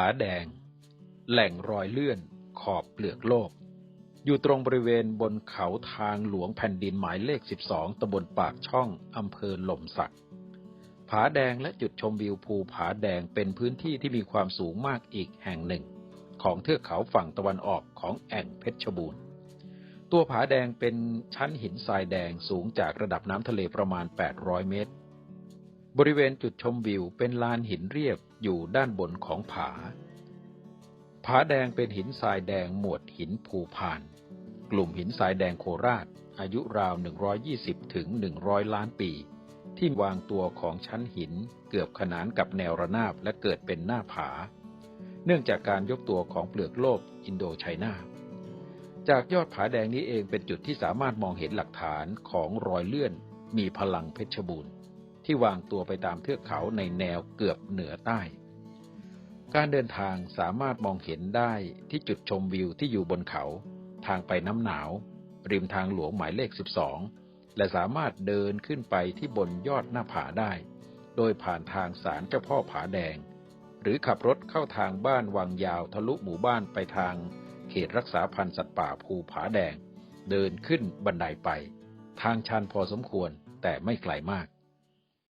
าแดง แหล่งรอยเลื่อนขอบเปลือกโลก อยู่ตรงบริเวณบนเขาทางหลวงแผ่นดินหมายเลข 12ตำบลปากช่องอำเภอหล่มสัก ผาแดงและจุดชมวิวภูผาแดงเป็นพื้นที่ที่มีความสูงมากอีกแห่งหนึ่ง ของเทือกเขาฝั่งตะวันออกของแอ่งเพชรบูรณ์ตัวผาแดงเป็นชั้นหินทรายแดงสูงจากระดับน้ำทะเลประมาณ 800 เมตร บริเวณจุดชมวิวเป็นลานหินเรียบอยู่ด้านบนของผา ผาแดงเป็นหินทรายแดงหมวดหินภูพาน กลุ่มหินทรายแดงโคราช อายุราว 120ถึง100 ล้านปี ที่วางตัวของชั้นหินเกือบขนานกับแนวระนาบและเกิดเป็นหน้าผา เนื่องจากการยกตัวของเปลือกโลกอินโดไชน่าจากยอดผาแดงนี้เองเป็นจุดที่สามารถมองเห็นหลักฐานของรอยเลื่อนมีพลังเพชรบูรณ์ ที่วางตัวไปตามเทือกเขาในแนวเกือบเหนือใต้ การเดินทางสามารถมองเห็นได้ที่จุดชมวิวที่อยู่บนเขา ทางไปน้ำหนาว ริมทางหลวงหมายเลข 12 และสามารถเดินขึ้นไปที่บนยอดหน้าผาได้ โดยผ่านทางสารเจ้าพ่อผาแดง หรือขับรถเข้าทางบ้านวังยาวทะลุหมู่บ้านไปทางเขตรักษาพันธุ์สัตว์ป่าภูผาแดง เดินขึ้นบันไดไป ทางชันพอสมควรแต่ไม่ไกลมาก